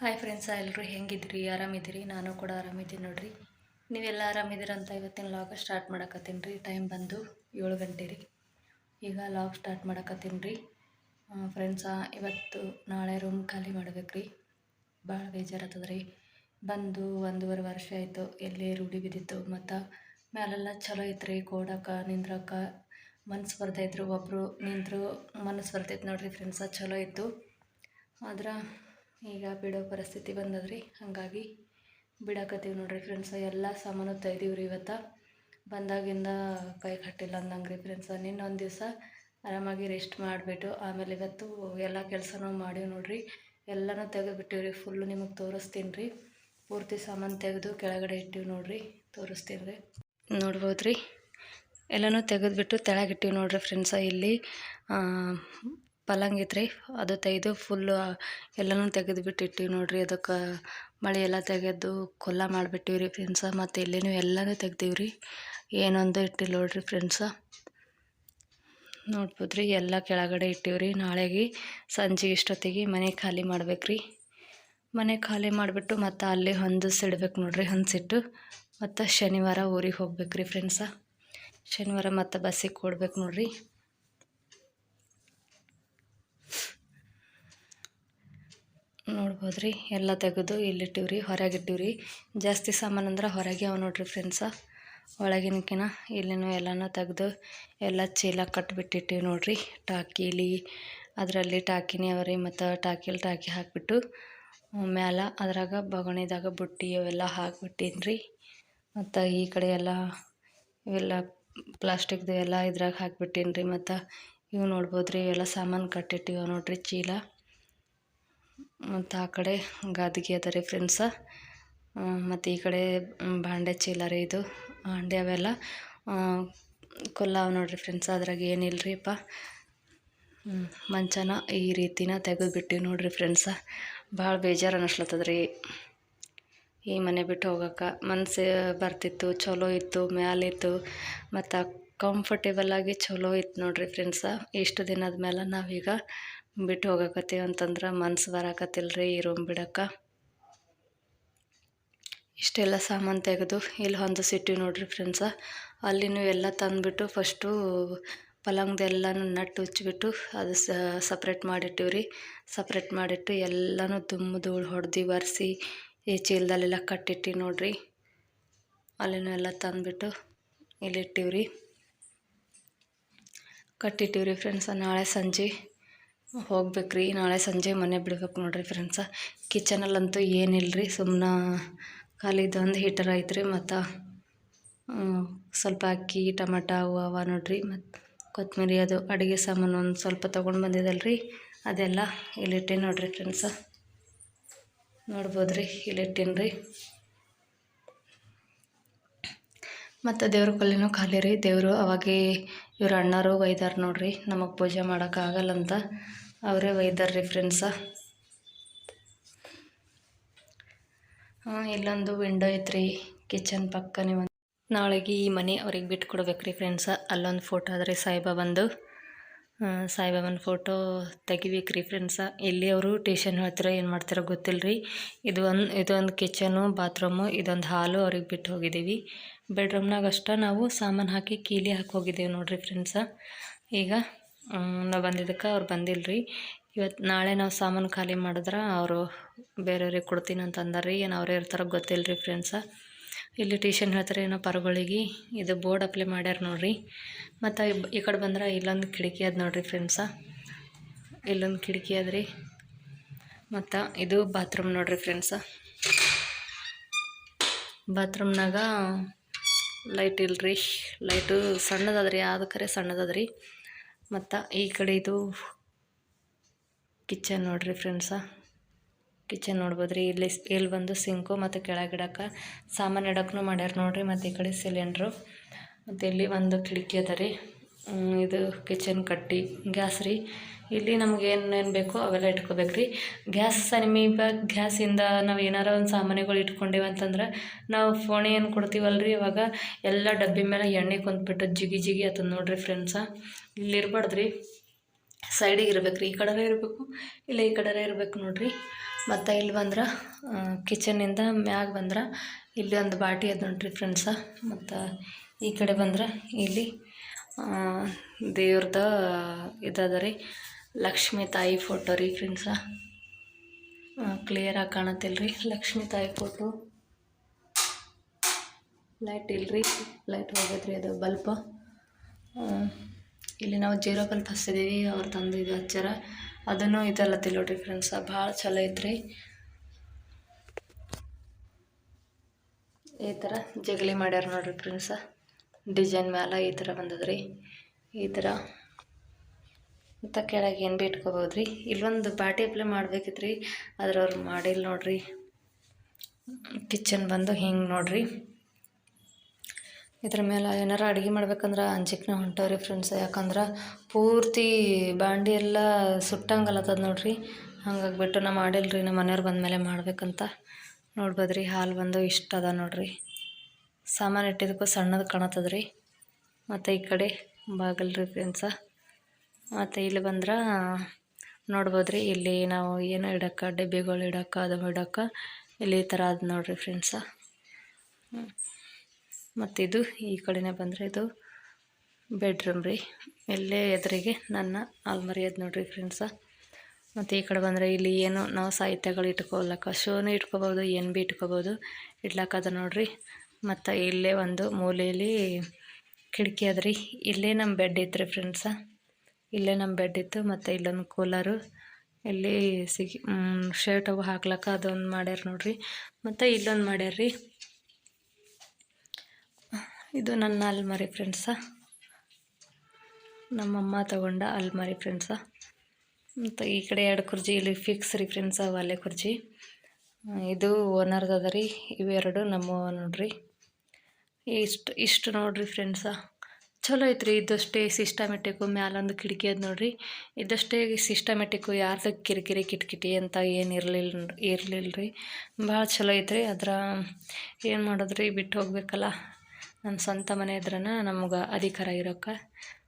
Hi friends ಎಲ್ಲರೂ ಹೆಂಗಿದ್ರಿ? ಆರಾಮಿದ್ದೀರಿ? ನಾನು ಕೂಡ ಆರಾಮಿದ್ದೀನಿ ನೋಡ್ರಿ. ನೀವೆಲ್ಲ ಆರಾಮಿದ್ದೀರ ಅಂತ ಇವತ್ತಿನ ಲಾಗ ಸ್ಟಾರ್ಟ್ ಮಾಡಕತ್ತೀನಿ. ರೀ ಟೈಮ್ ಬಂದು ಏಳು ಗಂಟೆ ರೀ ಈಗ ಲಾಗ್ ಸ್ಟಾರ್ಟ್ ಮಾಡಕತ್ತೀನಿ. ರೀ ಫ್ರೆಂಡ್ಸ ಇವತ್ತು ನಾಳೆ ರೂಮ್ ಖಾಲಿ ಮಾಡ್ಬೇಕು ರೀ ಭಾಳ ಬೇಜಾರಾಗ್ತದೆ ರೀ ಬಂದು ಒಂದೂವರೆ ವರ್ಷ ಆಯಿತು, ಎಲ್ಲಿ ರೂಢಿ ಬಿದ್ದಿತ್ತು. ಮತ್ತು ಮ್ಯಾಲೆಲ್ಲ ಚಲೋ ಐತೆ ರೀ ಕೊಡಕ್ಕೆ ನಿಂದ್ರಕ್ಕ ಮನಸ್ಸು ಬರ್ತೈತ್ರಿ ಒಬ್ಬರು ನಿಂತರು ಮನಸ್ಸು ಬರ್ತೈತೆ ನೋಡ್ರಿ ಫ್ರೆಂಡ್ಸ ಚಲೋ ಇತ್ತು. ಆದ್ರೆ ಈಗ ಬಿಡೋ ಪರಿಸ್ಥಿತಿ ಬಂದದ್ರಿ. ಹಾಗಾಗಿ ಬಿಡಕತ್ತೀವಿ ನೋಡ್ರಿ ಫ್ರೆಂಡ್ಸ ಎಲ್ಲ ಸಾಮಾನು ತೆಗ್ದೀವಿ ರೀ ಇವತ್ತು. ಬಂದಾಗಿಂದ ಕೈ ಕಟ್ಟಿಲ್ಲ ಅಂದಂಗೆ ರೀ ಫ್ರೆಂಡ್ಸ ನಿನ್ನೊಂದು ದಿವಸ ಆರಾಮಾಗಿ ರೆಸ್ಟ್ ಮಾಡಿಬಿಟ್ಟು ಆಮೇಲೆ ಇವತ್ತು ಎಲ್ಲ ಕೆಲಸನೂ ಮಾಡೀವಿ ನೋಡ್ರಿ. ಎಲ್ಲನೂ ತೆಗೆದುಬಿಟ್ಟಿವಿ ರೀ ಫುಲ್ಲು ನಿಮಗೆ ತೋರಿಸ್ತೀನಿ ರೀ ಪೂರ್ತಿ ಸಾಮಾನು ತೆಗೆದು ಕೆಳಗಡೆ ಇಟ್ಟಿವಿ ನೋಡ್ರಿ. ತೋರಿಸ್ತೀನಿ ರೀ ನೋಡ್ಬೋದು ರೀ ಎಲ್ಲನೂ ತೆಗೆದುಬಿಟ್ಟು ತೆಳಗಿಟ್ಟಿವಿ ನೋಡ್ರಿ ಫ್ರೆಂಡ್ಸ ಇಲ್ಲಿ ಪಲಂಗ್ ರೀ ಅದು ತೆಗೆದು ಫುಲ್ಲು ಎಲ್ಲನೂ ತೆಗೆದು ಇಟ್ಟಿವಿ ನೋಡಿರಿ. ಅದಕ್ಕೆ ಮಳೆ ಎಲ್ಲ ತೆಗೆದು ಕೊಲ್ಲ ಮಾಡಿಬಿಟ್ಟಿವಿ ರೀ ಫ್ರೆಂಡ್ಸ ಮತ್ತು ಇಲ್ಲಿನೂ ಎಲ್ಲನೂ ತೆಗ್ದೀವಿ ರೀ. ಏನೊಂದು ಇಟ್ಟಿಲ್ಲ ನೋಡ್ರಿ ಫ್ರೆಂಡ್ಸ ನೋಡ್ಬೋದು ರೀ ಎಲ್ಲ ಕೆಳಗಡೆ ಇಟ್ಟಿವಿ ರೀ. ನಾಳೆಗೆ ಸಂಜೆ ಇಷ್ಟೊತ್ತಿಗೆ ಮನೆ ಖಾಲಿ ಮಾಡ್ಬೇಕು ರೀ. ಮನೆ ಖಾಲಿ ಮಾಡಿಬಿಟ್ಟು ಮತ್ತು ಅಲ್ಲಿ ಹೊಂದಿಸಿಡ್ಬೇಕು ನೋಡ್ರಿ ಹೊಂದಿಸಿಟ್ಟು ಮತ್ತು ಶನಿವಾರ ಊರಿಗೆ ಹೋಗ್ಬೇಕು ರೀ ಫ್ರೆಂಡ್ಸ ಶನಿವಾರ ಮತ್ತು ಬಸ್ಸಿಗೆ ಕೊಡ್ಬೇಕು ನೋಡ್ರಿ. ನೋಡ್ಬೋದು ರೀ ಎಲ್ಲ ತೆಗೆದು ಇಲ್ಲಿಟ್ಟಿವಿ ರೀ ಜಾಸ್ತಿ ಸಾಮಾನು ಅಂದ್ರೆ ಹೊರಗೆ ಅವ ನೋಡ್ರಿ ಫ್ರೆಂಡ್ಸ ಒಳಗಿನಕಿನ ಇಲ್ಲಿನೂ ಎಲ್ಲನೂ ತೆಗೆದು ಎಲ್ಲ ಚೀಲ ಕಟ್ಬಿಟ್ಟಿಟ್ಟಿವಿ ನೋಡ್ರಿ. ಟಾಕೀಲಿ, ಅದರಲ್ಲಿ ಟಾಕಿನಿ ಅವ ರೀ ಮತ್ತು ಟಾಕಿಲಿ ಟಾಕಿ ಹಾಕಿಬಿಟ್ಟು, ಮ್ಯಾಲ ಅದ್ರಾಗ ಬಗಣಿದಾಗ ಬುಟ್ಟಿ ಅವೆಲ್ಲ ಹಾಕ್ಬಿಟ್ಟಿನಿ ರೀ ಮತ್ತು ಈ ಕಡೆ ಎಲ್ಲ ಇವೆಲ್ಲ ಪ್ಲಾಸ್ಟಿಕ್ದು ಎಲ್ಲ ಇದ್ರಾಗ ಹಾಕ್ಬಿಟ್ಟೀನಿ ರೀ ಮತ್ತು ಇವು ನೋಡ್ಬೋದು ರೀ ಇವೆಲ್ಲ ಸಾಮಾನು ಕಟ್ಟಿಟ್ಟಿವ ನೋಡ್ರಿ ಚೀಲ. ಮತ್ತು ಆ ಕಡೆ ಗದ್ಗೆ ಅದ ರೀ ಫ್ರೆಂಡ್ಸ ಮತ್ತು ಈ ಕಡೆ ಬಾಂಡೆ ಚೀಲ ರೀ ಇದು, ಬಾಂಡೆ ಅವೆಲ್ಲ ಕೊಲ್ಲ ನೋಡ್ರಿ ಫ್ರೆಂಡ್ಸ್ ಅದ್ರಾಗ ಏನಿಲ್ಲ ರೀಪ್ಪ ಮಂಚನ ಈ ರೀತಿನ ತೆಗೆದುಬಿಟ್ಟಿವಿ ನೋಡಿರಿ ಫ್ರೆಂಡ್ಸ ಭಾಳ ಬೇಜಾರು ಅನ್ನಿಸ್ಲತ್ತದ ರೀ ಈ ಮನೆ ಬಿಟ್ಟು ಹೋಗೋಕೆ ಮನಸ್ಸು ಬರ್ತಿತ್ತು ಚಲೋ ಇತ್ತು ಮ್ಯಾಲಿತ್ತು ಮತ್ತು ಕಂಫರ್ಟೇಬಲ್ ಆಗಿ ಚಲೋ ಇತ್ತು ನೋಡ್ರಿ ಫ್ರೆಂಡ್ಸ ಇಷ್ಟು ದಿನದ ಮೇಲೆ ನಾವೀಗ ಬಿಟ್ಟು ಹೋಗಕತ್ತೀವಿ ಅಂತಂದ್ರೆ ಮನ್ಸು ಬರಕತ್ತಿಲ್ಲ ರೀ ಈ ರೂಮ್ ಬಿಡಕ್ಕೆ. ಇಷ್ಟೆಲ್ಲ ಸಾಮಾನು ತೆಗೆದು ಇಲ್ಲಿ ಹೊಂದಿಸಿಟ್ಟಿವಿ ನೋಡ್ರಿ ಫ್ರೆಂಡ್ಸ ಅಲ್ಲಿನೂ ಎಲ್ಲ ತಂದುಬಿಟ್ಟು ಫಸ್ಟು ಪಲಂಗ್ದೆಲ್ಲನೂ ನಟ್ಟು ಉಚ್ಚಿಬಿಟ್ಟು ಅದು ಸಪ್ರೇಟ್ ಮಾಡಿಟ್ಟಿವಿ ರೀ ಸಪ್ರೇಟ್ ಮಾಡಿಟ್ಟು ಎಲ್ಲನೂ ದುಮ್ಮು ಧೂಳು ಹೊಡೆದು ಒರೆಸಿ ಈ ಚೀಲದಲ್ಲೆಲ್ಲ ಕಟ್ಟಿಟ್ಟು ನೋಡ್ರಿ. ಅಲ್ಲಿನೂ ಎಲ್ಲ ತಂದುಬಿಟ್ಟು ಇಲ್ಲಿಟ್ಟಿವಿ ರೀ ಕಟ್ಟಿಟ್ಟಿವಿ ರೀ ಫ್ರೆಂಡ್ಸ ನಾಳೆ ಸಂಜೆ. ಹೋಗ್ಬೇಕು ರೀ ನಾಳೆ ಸಂಜೆ ಮನೆ ಬಿಡ್ಬೇಕು ನೋಡ್ರಿ ಫ್ರೆಂಡ್ಸ ಕಿಚನಲ್ಲಂತೂ ಏನಿಲ್ಲ ರೀ ಸುಮ್ಮನೆ ಖಾಲಿದೊಂದು ಹೀಟರ್ ಐತ್ರಿ ಮತ್ತು ಸ್ವಲ್ಪ ಅಕ್ಕಿ, ಟಮಾಟ ಅವು ಅವ ನೋಡ್ರಿ. ಮತ್ತು ಕೊತ್ತಂಬರಿ ಅದು ಅಡುಗೆ ಸಾಮಾನು ಒಂದು ಸ್ವಲ್ಪ ತೊಗೊಂಡು ಬಂದಿದ್ದಲ್ಲ ರೀ ಅದೆಲ್ಲ ಇಲ್ಲಿಟ್ಟೆ ನೋಡ್ರಿ ಫ್ರೆಂಡ್ಸ ನೋಡ್ಬೋದು ರೀ ಇಲ್ಲಿಟ್ಟೀನಿ ರೀ ಮತ್ತು ದೇವ್ರ ಕೊಲೆನೂ ಖಾಲಿ ರೀ. ದೇವರು ಅವಾಗೆ ಇವ್ರ ಅಣ್ಣರು ಒಯ್ದಾರ ನೋಡ್ರಿ. ನಮಗೆ ಪೂಜೆ ಮಾಡೋಕ್ಕಾಗಲ್ಲಂತ ಅವರೇ ಒಯ್ದಾರ ರೀ ಫ್ರೆಂಡ್ಸ. ಇಲ್ಲೊಂದು ವಿಂಡೋ ಐತ್ರಿ. ಕಿಚನ್ ಪಕ್ಕನೇ ಒಂದು. ನಾಳೆಗೆ ಈ ಮನೆ ಅವ್ರಿಗೆ ಬಿಟ್ಟು ಕೊಡ್ಬೇಕು ರೀ ಫ್ರೆಂಡ್ಸ. ಅಲ್ಲೊಂದು ಫೋಟೋ ಅದ್ರಿ ಸಾಯಿಬಾಬಂದು. ಸಾಯಿಬಾಬನ ಫೋಟೋ ತೆಗಿಬೇಕು ರೀ ಫ್ರೆಂಡ್ಸ ಇಲ್ಲಿ ಅವರು ಟ್ಯೂಷನ್ ಹೇಳ್ತಾರೋ ಏನು ಮಾಡ್ತಾರೋ ಗೊತ್ತಿಲ್ಲ ರೀ ಇದು ಒಂದು ಇದೊಂದು ಕಿಚನು ಬಾತ್ರೂಮು ಇದೊಂದು ಹಾಲು ಅವ್ರಿಗೆ ಬಿಟ್ಟು ಹೋಗಿದ್ದೀವಿ. ಬೆಡ್ರೂಮ್ನಾಗ ಅಷ್ಟೇ ನಾವು ಸಾಮಾನು ಹಾಕಿ ಕೀಲಿ ಹಾಕಿ ಹೋಗಿದ್ದೀವಿ ನೋಡಿರಿ ಫ್ರೆಂಡ್ಸ ಈಗ ನಾವು ಬಂದಿದ್ದಕ್ಕೆ ಅವ್ರು ಬಂದಿಲ್ಲ ರೀ ಇವತ್ತು ನಾಳೆ ನಾವು ಸಾಮಾನು ಖಾಲಿ ಮಾಡಿದ್ರೆ ಅವರು ಬೇರೆಯವ್ರಿಗೆ ಕೊಡ್ತೀನಿ ಅಂತ ಅಂದಾರ ರೀ ಏನು ಅವರೇ ಇರ್ತಾರೋ ಗೊತ್ತಿಲ್ಲ ರೀ ಫ್ರೆಂಡ್ಸ ಇಲ್ಲಿ ಟ್ಯೂಷನ್ ಹೇಳ್ತಾರೆ ಏನೋ ಪರಗಳಿಗೆ ಇದು ಬೋರ್ಡ್ ಅಪ್ಲೈ ಮಾಡ್ಯಾರ ನೋಡ್ರಿ. ಮತ್ತು ಈ ಕಡೆ ಬಂದ್ರೆ ಇಲ್ಲೊಂದು ಕಿಟಕಿ ಅದ ನೋಡ್ರಿ ಫ್ರೆಂಡ್ಸ ಇಲ್ಲೊಂದು ಕಿಟಕಿ ಅದ್ರಿ. ಮತ್ತು ಇದು ಬಾತ್ರೂಮ್ ನೋಡ್ರಿ ಫ್ರೆಂಡ್ಸ ಬಾತ್ರೂಮ್ನಾಗ ಲೈಟ್ ಇಲ್ರಿ. ಲೈಟು ಸಣ್ಣದದ್ರಿ ಯಾವ್ದು ಕರೆ ಸಣ್ಣದದ್ರಿ. ಮತ್ತು ಈ ಕಡೆ ಇದು ಕಿಚನ್ ನೋಡ್ರಿ ಫ್ರೆಂಡ್ಸ ಕಿಚನ್ ನೋಡ್ಬೋದು ರೀ ಇಲ್ಲಿ ಇಲ್ಲಿ ಬಂದು ಸಿಂಕು ಮತ್ತು ಕೆಳಗಿಡಕ್ಕೆ ಸಾಮಾನು ಇಡಕ್ಕೂ ಮಾಡ್ಯಾರ ನೋಡಿರಿ. ಮತ್ತು ಈ ಕಡೆ ಸಿಲಿಂಡ್ರು. ಮತ್ತು ಇಲ್ಲಿ ಒಂದು ಕಿಟಕಿ ಅದ ರೀ. ಇದು ಕಿಚನ್ ಕಟ್ಟಿ, ಗ್ಯಾಸ್ ರೀ. ಇಲ್ಲಿ ನಮ್ಗೆ ಏನೇನು ಬೇಕೋ ಅವೆಲ್ಲ ಇಟ್ಕೋಬೇಕು ರೀ. ಗ್ಯಾಸ್ ಸಮೀಪ, ಗ್ಯಾಸಿಂದ ನಾವು ಏನಾರ ಒಂದು ಸಾಮಾನುಗಳು ಇಟ್ಕೊಂಡೇವೆ ಅಂತಂದ್ರೆ ನಾವು ಫೋಣೆ ಏನು ಕೊಡ್ತೀವಲ್ಲ ರೀ ಇವಾಗ? ಎಲ್ಲ ಡಬ್ಬಿ ಮೇಲೆ ಎಣ್ಣೆ ಕುಂತ್ಬಿಟ್ಟು ಜಿಗಿ ಜಿಗಿ ಆತದ ನೋಡಿರಿ ಫ್ರೆಂಡ್ಸ ಇಲ್ಲಿ ಇರ್ಬಾರ್ದು ರೀ ಸೈಡಿಗೆ ಇರ್ಬೇಕು ರೀ ಈ ಕಡೆ ಇರಬೇಕು. ಇಲ್ಲ ಈ ಕಡೆ ಇರ್ಬೇಕು ನೋಡ್ರಿ. ಮತ್ತು ಇಲ್ಲಿ ಬಂದ್ರೆ ಕಿಚನಿಂದ ಮ್ಯಾಗ ಬಂದ್ರೆ, ಇಲ್ಲಿ ಒಂದು ಬಾಟಿ ಅದ ನೋಡ್ರಿ ಫ್ರೆಂಡ್ಸ ಮತ್ತು ಈ ಕಡೆ ಬಂದ್ರೆ, ಇಲ್ಲಿ ದೇವ್ರದ ಇದಾದ ರೀ ಲಕ್ಷ್ಮೀ ತಾಯಿ ಫೋಟೋ ರೀ ಫ್ರೆಂಡ್ಸ ಕ್ಲಿಯರಾಗಿ ಕಾಣತ್ತಿಲ್ಲ ರೀ ಲಕ್ಷ್ಮೀ ತಾಯಿ ಫೋಟೋ ಲೈಟ್ ಇಲ್ರಿ. ಲೈಟ್ ಹೋಗೈತ್ರಿ ಅದು ಬಲ್ಪ್. ಇಲ್ಲಿ ನಾವು ಜೀರೋ ಬಲ್ಪ್ ಹಚ್ಚಿದ್ದೀವಿ ಅವ್ರ ತಂದು ಇದು ಹಚ್ಚಾರ ಅದನ್ನು ಇದೆಲ್ಲ ನೋಡ್ರಿ ಫ್ರೆಂಡ್ಸ ಭಾಳ ಚಲೋ ಐತ್ರಿ. ಈ ಥರ ಜಗಲಿ ಮಾಡ್ಯಾರ ನೋಡ್ರಿ ಫ್ರೆಂಡ್ಸ ಡಿಸೈನ್ ಮ್ಯಾಲ ಈ ಥರ ಬಂದದ್ರಿ. ಈ ಥರ. ಮತ್ತು ಕೆಳಗೆ ಏನು ಭೀ ಇಟ್ಕೋಬೋದು ರೀ ಇಲ್ಲೊಂದು ಬಾಟಿ ಅಪ್ಲೈ ಮಾಡ್ಬೇಕಿತ್ತು ರೀ ಆದ್ರೆ ಅವ್ರು ಮಾಡಿಲ್ಲ ನೋಡ್ರಿ. ಕಿಚನ್ ಬಂದು ಹಿಂಗೆ ನೋಡ್ರಿ. ಇದ್ರ ಮೇಲೆ ಏನಾರ ಅಡುಗೆ ಮಾಡ್ಬೇಕಂದ್ರೆ ಅಂಜಿಕ್ನ ಹೊಂಟವ್ರಿ ಫ್ರೆಂಡ್ಸ್ ಯಾಕಂದ್ರೆ ಪೂರ್ತಿ ಬಾಂಡಿ ಎಲ್ಲ ಸುಟ್ಟಂಗಲತ್ತದ ನೋಡ್ರಿ. ಹಂಗಾಗ್ಬಿಟ್ಟು ನಾ ಮಾಡಿಲ್ಲ ರೀ ನಮ್ಮ ಮನೆಯವ್ರು ಬಂದಮೇಲೆ ಮಾಡ್ಬೇಕಂತ. ನೋಡ್ಬೋದು ರೀ ಹಾಲು ಬಂದು ಇಷ್ಟ ಅದ ನೋಡ್ರಿ. ಸಾಮಾನು ಇಟ್ಟಿದ್ದಕ್ಕೂ ಸಣ್ಣದು ಕಾಣತ್ತದ ರೀ ಮತ್ತು ಈ ಕಡೆ ಬಾಗಲ್ ಫ್ರೆಂಡ್ಸ ಮತ್ತು ಇಲ್ಲಿ ಬಂದ್ರೆ ನೋಡ್ಬೋದು ರೀ ಇಲ್ಲಿ ನಾವು ಏನು ಇಡಕ್ಕೆ, ಡಬ್ಬಿಗಳು ಇಡಕ್ಕೆ, ಅದು ಇಡಕ್ಕೆ ಇಲ್ಲಿ ಈ ಥರ ಅದು ನೋಡಿರಿ ಫ್ರೆಂಡ್ಸ ಮತ್ತು ಇದು ಈ ಕಡೆನೇ ಬಂದರೆ ಇದು ಬೆಡ್ರೂಮ್ ರೀ. ಎಲ್ಲೇ ಎದುರಿಗೆ ನನ್ನ ಆಲ್ಮರಿ ಅದು ನೋಡ್ರಿ ಫ್ರೆಂಡ್ಸ ಮತ್ತು ಈ ಕಡೆ ಬಂದರೆ ಇಲ್ಲಿ ಏನು ನಾವು ಸಾಹಿತ್ಯಗಳು ಇಟ್ಕೋಲಕ್ಕ ಶೋನು ಇಟ್ಕೋಬೋದು, ಏನು ಭೀ ಇಟ್ಕೋಬೋದು ಇಡ್ಲಾಕದ ನೋಡಿರಿ. ಮತ್ತು ಇಲ್ಲೇ ಒಂದು ಮೂಲೆಯಲ್ಲಿ ಕಿಟಕಿ ಅದ ರೀ. ಇಲ್ಲೇ ನಮ್ಮ ಬೆಡ್ ಇತ್ತು ರೀ ಫ್ರೆಂಡ್ಸ ಇಲ್ಲೇ ನಮ್ಮ ಬೆಡ್ ಇತ್ತು, ಮತ್ತು ಇಲ್ಲೊಂದು ಕೂಲರು ಇಲ್ಲಿ ಸಿಗಿ ಶರ್ಟ್ ಅವು ಹಾಕ್ಲಕ್ಕ ಅದೊಂದು ಮಾಡ್ಯಾರ ನೋಡ್ರಿ. ಮತ್ತು ಇಲ್ಲೊಂದು ಮಾಡ್ಯಾರ ಇದು ನನ್ನ ಅಲ್ಮಾರಿ ಫ್ರೆಂಡ್ಸ ನಮ್ಮಮ್ಮ ತಗೊಂಡ ಅಲ್ಮಾರಿ ಫ್ರೆಂಡ್ಸ ಮತ್ತು ಈ ಕಡೆ ಎರಡು ಕುರ್ಜಿ, ಇಲ್ಲಿ ಫಿಕ್ಸ್ ರೀ ಫ್ರೆಂಡ್ಸ ವಾಲೆ ಕುರ್ಜಿ. ಇದು ಓನರ್ದು ಅದ ರೀ ಇವೆರಡು ನಮ್ಮ ನೋಡ್ರಿ. ಇಷ್ಟು ಇಷ್ಟು ನೋಡ್ರಿ ಫ್ರೆಂಡ್ಸ ಚಲೋ ಐತ್ರಿ, ಇದಷ್ಟೇ ಸಿಸ್ಟಮೆಟಿಕ್ಕು ಮ್ಯಾಲೊಂದು ಕಿಟಕಿ ಅದು ನೋಡ್ರಿ. ಇದಷ್ಟೇ ಸಿಸ್ಟಮೆಟಿಕ್ಕು ಯಾರ್ದು ಕಿರಿಕಿರಿ, ಕಿಟಕಿಟಿ ಅಂತ ಏನು ಇರಲಿಲ್ಲ ಇರಲಿಲ್ಲ ರೀ ಭಾಳ ಚಲೋ ಐತ್ರಿ ಅದ್ರ ಏನು ಮಾಡೋದ್ರಿ ಬಿಟ್ಟು ಹೋಗ್ಬೇಕಲ್ಲ? ನಮ್ಮ ಸ್ವಂತ ಮನೆ ಇದ್ರನ ನಮ್ಗೆ ಅಧಿಕಾರ ಇರೋಕ್ಕೆ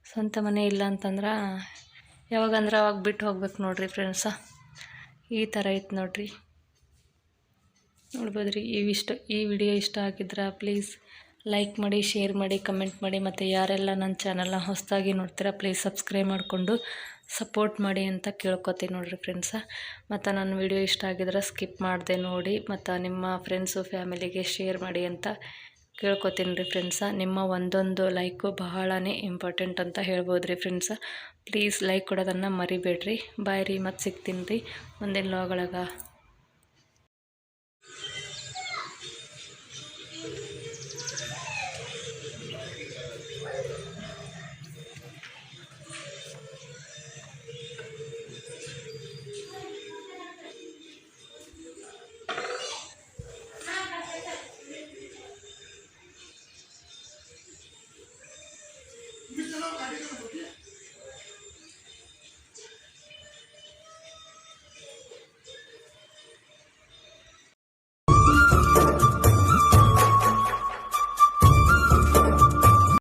ಸ್ವಂತ ಮನೆ ಇಲ್ಲ ಅಂತಂದ್ರೆ ಯಾವಾಗಂದ್ರೆ ಅವಾಗ ಬಿಟ್ಟು ಹೋಗ್ಬೇಕು ನೋಡ್ರಿ ಫ್ರೆಂಡ್ಸ ಈ ಥರ ಐತೆ ನೋಡ್ರಿ. ನೋಡ್ಬೋದು ರೀ ಇವಿಷ್ಟ, ಈ ವಿಡಿಯೋ ಇಷ್ಟ ಆಗಿದ್ರೆ ಪ್ಲೀಸ್ ಲೈಕ್ ಮಾಡಿ ಶೇರ್ ಮಾಡಿ ಕಮೆಂಟ್ ಮಾಡಿ, ಮತ್ತು ಯಾರೆಲ್ಲ ನನ್ನ ಚಾನಲ್ನ ಹೊಸದಾಗಿ ನೋಡ್ತೀರಾ ಪ್ಲೀಸ್ ಸಬ್ಸ್ಕ್ರೈಬ್ ಮಾಡಿಕೊಂಡು ಸಪೋರ್ಟ್ ಮಾಡಿ ಅಂತ ಕೇಳ್ಕೊತೀನಿ ನೋಡಿರಿ ಫ್ರೆಂಡ್ಸ ಮತ್ತು ನನ್ನ ವಿಡಿಯೋ ಇಷ್ಟ ಆಗಿದ್ರೆ ಸ್ಕಿಪ್ ಮಾಡಿದೆ ನೋಡಿ, ಮತ್ತು ನಿಮ್ಮ ಫ್ರೆಂಡ್ಸು ಫ್ಯಾಮಿಲಿಗೆ ಶೇರ್ ಮಾಡಿ ಅಂತ ಕೇಳ್ಕೊತೀನಿ ರೀ ಫ್ರೆಂಡ್ಸ ನಿಮ್ಮ ಒಂದೊಂದು ಲೈಕು ಬಹಳನೇ ಇಂಪಾರ್ಟೆಂಟ್ ಅಂತ ಹೇಳ್ಬೋದು ರೀ ಫ್ರೆಂಡ್ಸ ಪ್ಲೀಸ್ ಲೈಕ್ ಕೊಡೋದನ್ನು ಮರಿಬೇಡ್ರಿ. ಬಾಯ್ ರೀ, ಮತ್ತು ಸಿಗ್ತೀನಿ ರೀ. ಮುಂದಿನ ಲಾಗೊಳಗೆ you know, I didn't know.